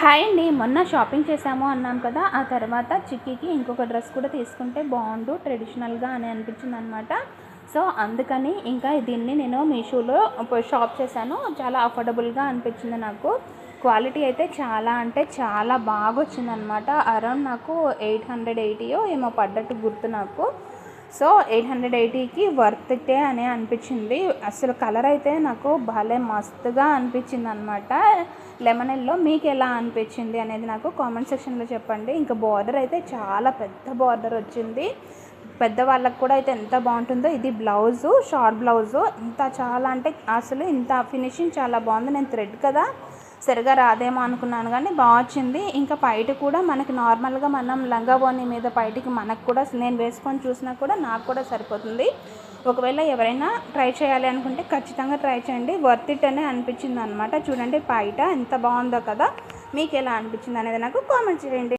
Hi అండి. మొన్న shopping చేసాము అన్నాం కదా ఆ తర్వాత చిక్కీకి ఇంకొక డ్రెస్ కూడా తీసుకుంటే బాగుండు ట్రెడిషనల్గా అని అనిపించింది అనమాట సో అందుకని ఇంకా దీన్ని నేను మీషోలో షాప్ చేశాను. చాలా అఫోర్డబుల్గా అనిపించింది నాకు. క్వాలిటీ అయితే చాలా అంటే చాలా బాగా వచ్చిందనమాట అరౌండ్ నాకు ఎయిట్ హండ్రెడ్ ఎయిటీయో ఏమో పడ్డట్టు గుర్తు నాకు. సో ఎయిట్ హండ్రెడ్ ఎయిటీకి వర్త్ అని అనిపించింది. అసలు కలర్ అయితే నాకు భలే మస్తుగా అనిపించింది అనమాట లెమన్ ఎల్లో మీకు ఎలా అనిపించింది అనేది నాకు కామెంట్ సెక్షన్లో చెప్పండి. ఇంకా బార్డర్ అయితే చాలా పెద్ద బార్డర్ వచ్చింది. పెద్దవాళ్ళకు కూడా అయితే ఎంత బాగుంటుందో ఇది బ్లౌజు షార్ట్ బ్లౌజు. ఇంత చాలా అంటే అసలు ఇంత ఫినిషింగ్ చాలా బాగుంది. నేను థ్రెడ్ కదా. సరిగా రాదేమో అనుకున్నాను కానీ బాగా వచ్చింది ఇంకా పైట కూడా మనకి నార్మల్గా మనం లంగాబోని మీద పైటికి మనకు కూడా నేను వేసుకొని చూసినా కూడా నాకు కూడా సరిపోతుంది. ఒకవేళ ఎవరైనా ట్రై చేయాలి అనుకుంటే ఖచ్చితంగా ట్రై చేయండి. వర్త్ ఇట్ అనే అనిపించింది అనమాట చూడండి పైట ఎంత బాగుందో కదా. మీకు ఎలా అనిపించింది అనేది నాకు కామెంట్ చేయండి.